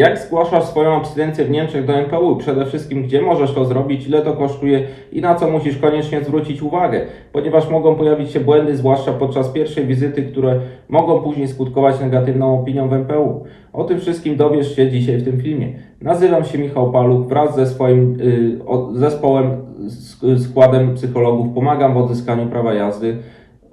Jak zgłaszasz swoją abstynencję w Niemczech do MPU? Przede wszystkim, gdzie możesz to zrobić, ile to kosztuje i na co musisz koniecznie zwrócić uwagę, ponieważ mogą pojawić się błędy, zwłaszcza podczas pierwszej wizyty, które mogą później skutkować negatywną opinią w MPU. O tym wszystkim dowiesz się dzisiaj w tym filmie. Nazywam się Michał Paluch, wraz ze swoim y, zespołem, sk- składem psychologów pomagam w odzyskaniu prawa jazdy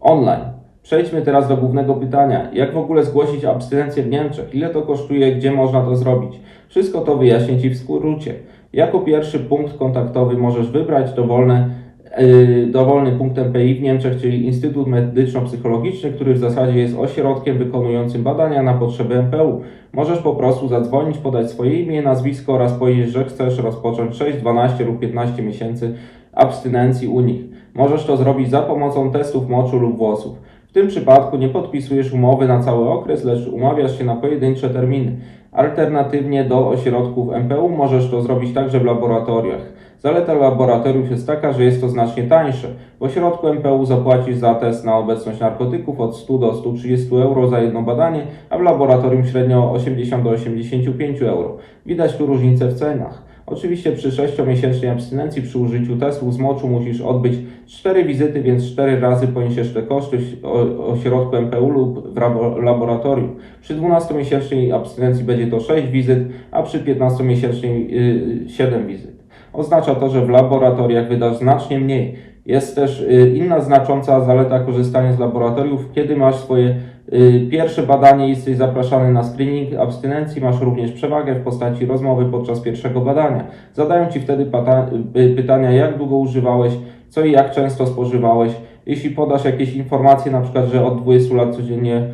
online. Przejdźmy teraz do głównego pytania. Jak w ogóle zgłosić abstynencję w Niemczech? Ile to kosztuje? Gdzie można to zrobić? Wszystko to wyjaśnię Ci w skrócie. Jako pierwszy punkt kontaktowy możesz wybrać dowolne, yy, dowolny punkt MPI w Niemczech, czyli Instytut Medyczno-Psychologiczny, który w zasadzie jest ośrodkiem wykonującym badania na potrzeby MPU. Możesz po prostu zadzwonić, podać swoje imię, nazwisko oraz powiedzieć, że chcesz rozpocząć 6, 12 lub 15 miesięcy abstynencji u nich. Możesz to zrobić za pomocą testów moczu lub włosów. Tym przypadku nie podpisujesz umowy na cały okres, lecz umawiasz się na pojedyncze terminy. Alternatywnie do ośrodków MPU możesz to zrobić także w laboratoriach. Zaleta laboratoriów jest taka, że jest to znacznie tańsze. W ośrodku MPU zapłacisz za test na obecność narkotyków od 100 do 130 euro za jedno badanie, a w laboratorium średnio 80 do 85 euro. Widać tu różnicę w cenach. Oczywiście przy 6-miesięcznej abstynencji przy użyciu testu z moczu musisz odbyć 4 wizyty, więc 4 razy poniesiesz te koszty w ośrodku MPU lub w laboratorium. Przy 12-miesięcznej abstynencji będzie to 6 wizyt, a przy 15-miesięcznej yy, 7 wizyt. Oznacza to, że w laboratoriach wydasz znacznie mniej. Jest też y, inna znacząca zaleta korzystania z laboratoriów, kiedy masz swoje y, pierwsze badanie jesteś zapraszany na screening abstynencji, masz również przewagę w postaci rozmowy podczas pierwszego badania. Zadają Ci wtedy y, pytania, jak długo używałeś, co i jak często spożywałeś. Jeśli podasz jakieś informacje, na przykład, że od 20 lat codziennie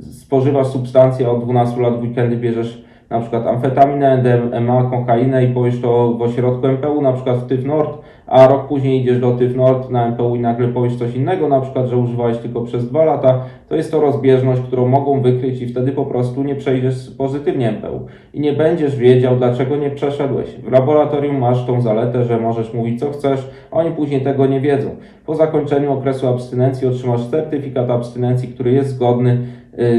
spożywasz substancje, a od 12 lat w weekendy bierzesz na przykład amfetaminę, DMA, kokainę i powiesz to w ośrodku MPU, na przykład w TYF Nord, a rok później idziesz do TYF Nord na MPU i nagle powiesz coś innego, na przykład, że używałeś tylko przez dwa lata, to jest to rozbieżność, którą mogą wykryć i wtedy po prostu nie przejdziesz pozytywnie MPU i nie będziesz wiedział, dlaczego nie przeszedłeś. W laboratorium masz tą zaletę, że możesz mówić co chcesz, oni później tego nie wiedzą. Po zakończeniu okresu abstynencji otrzymasz certyfikat abstynencji, który jest zgodny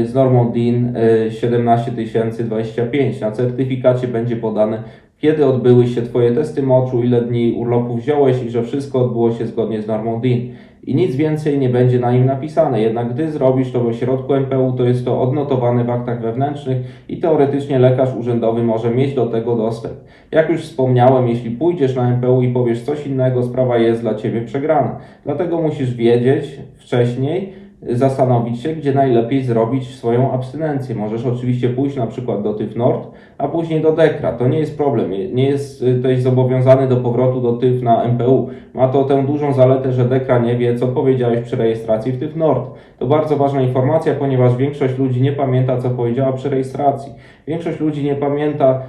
z normą DIN y, 17025. Na certyfikacie będzie podane, kiedy odbyły się Twoje testy moczu, ile dni urlopu wziąłeś i że wszystko odbyło się zgodnie z normą DIN. I nic więcej nie będzie na nim napisane. Jednak gdy zrobisz to w ośrodku MPU, to jest to odnotowane w aktach wewnętrznych i teoretycznie lekarz urzędowy może mieć do tego dostęp. Jak już wspomniałem, jeśli pójdziesz na MPU i powiesz coś innego, sprawa jest dla Ciebie przegrana. Dlatego musisz wiedzieć wcześniej, zastanowić się, gdzie najlepiej zrobić swoją abstynencję. Możesz oczywiście pójść na przykład do TYF Nord, a później do DEKRA. To nie jest problem. Nie jest y, zobowiązany do powrotu do TYF na MPU. Ma to tę dużą zaletę, że DEKRA nie wie, co powiedziałeś przy rejestracji w TYF Nord. To bardzo ważna informacja, ponieważ większość ludzi nie pamięta, co powiedziała przy rejestracji. Większość ludzi nie pamięta,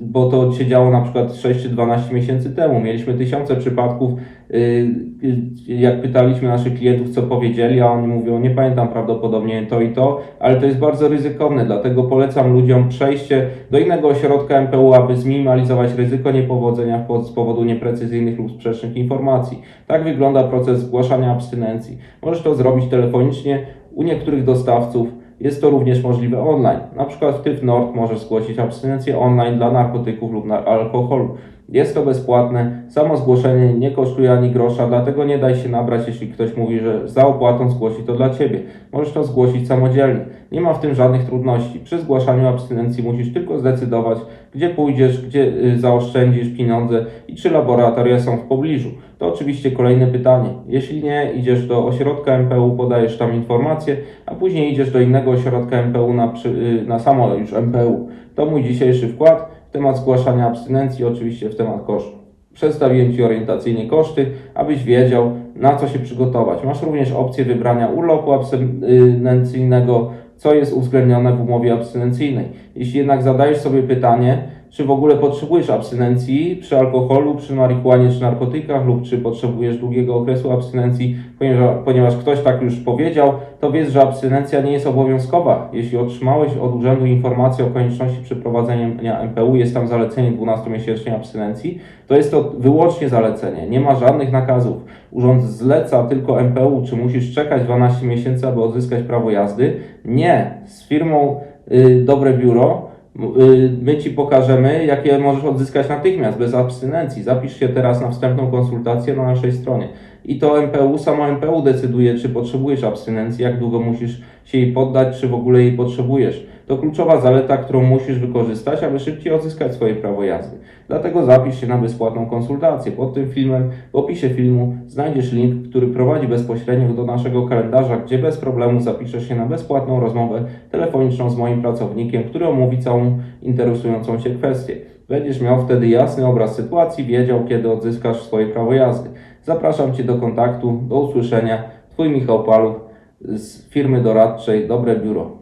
bo to się działo na przykład 6 czy 12 miesięcy temu. Mieliśmy tysiące przypadków, yy, jak pytaliśmy naszych klientów, co powiedzieli, a oni mówią, nie pamiętam prawdopodobnie to i to, ale to jest bardzo ryzykowne, dlatego polecam ludziom przejście do innego ośrodka MPU, aby zminimalizować ryzyko niepowodzenia po- z powodu nieprecyzyjnych lub sprzecznych informacji. Tak wygląda proces zgłaszania abstynencji. Możesz to zrobić telefonicznie u niektórych dostawców, jest to również możliwe online. Na przykład w TYF Nord możesz zgłosić abstynencję online dla narkotyków lub na alkoholu. Jest to bezpłatne, samo zgłoszenie nie kosztuje ani grosza, dlatego nie daj się nabrać, jeśli ktoś mówi, że za opłatą zgłosi to dla Ciebie. Możesz to zgłosić samodzielnie. Nie ma w tym żadnych trudności. Przy zgłaszaniu abstynencji musisz tylko zdecydować, gdzie pójdziesz, gdzie y, zaoszczędzisz pieniądze i czy laboratoria są w pobliżu. To oczywiście kolejne pytanie. Jeśli nie, idziesz do ośrodka MPU, podajesz tam informacje, a później idziesz do innego ośrodka MPU na, y, na samo już MPU. To mój dzisiejszy wkład temat zgłaszania abstynencji, oczywiście w temat kosztów. Przedstawiłem Ci orientacyjnie koszty, abyś wiedział, na co się przygotować. Masz również opcję wybrania urlopu abstynencyjnego, co jest uwzględnione w umowie abstynencyjnej. Jeśli jednak zadajesz sobie pytanie, czy w ogóle potrzebujesz abstynencji przy alkoholu, przy marihuanie czy narkotykach, lub czy potrzebujesz długiego okresu abstynencji, ponieważ, ponieważ ktoś tak już powiedział, to wiedz, że abstynencja nie jest obowiązkowa. Jeśli otrzymałeś od urzędu informację o konieczności przeprowadzenia MPU, jest tam zalecenie 12-miesięcznej abstynencji, to jest to wyłącznie zalecenie, nie ma żadnych nakazów. Urząd zleca tylko MPU, czy musisz czekać 12 miesięcy, aby odzyskać prawo jazdy? Nie. Z firmą y, dobre biuro. Y, My Ci pokażemy, jakie możesz odzyskać natychmiast, bez abstynencji. Zapisz się teraz na wstępną konsultację na naszej stronie. I to MPU, samo MPU decyduje, czy potrzebujesz abstynencji, jak długo musisz się jej poddać, czy w ogóle jej potrzebujesz. To kluczowa zaleta, którą musisz wykorzystać, aby szybciej odzyskać swoje prawo jazdy. Dlatego zapisz się na bezpłatną konsultację. Pod tym filmem, w opisie filmu, znajdziesz link, który prowadzi bezpośrednio do naszego kalendarza, gdzie bez problemu zapiszesz się na bezpłatną rozmowę telefoniczną z moim pracownikiem, który omówi całą interesującą Cię kwestię. Będziesz miał wtedy jasny obraz sytuacji, wiedział, kiedy odzyskasz swoje prawo jazdy. Zapraszam Cię do kontaktu. Do usłyszenia. Twój Michał Paluch z firmy doradczej Dobre Biuro.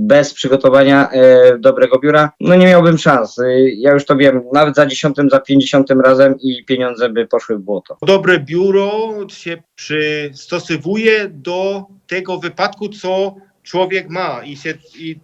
Bez przygotowania e, dobrego biura, no nie miałbym szans. E, ja już to wiem, nawet za dziesiątym, za pięćdziesiątym razem i pieniądze by poszły w błoto. dobre biuro się przystosowuje do tego wypadku, co człowiek ma i, się, i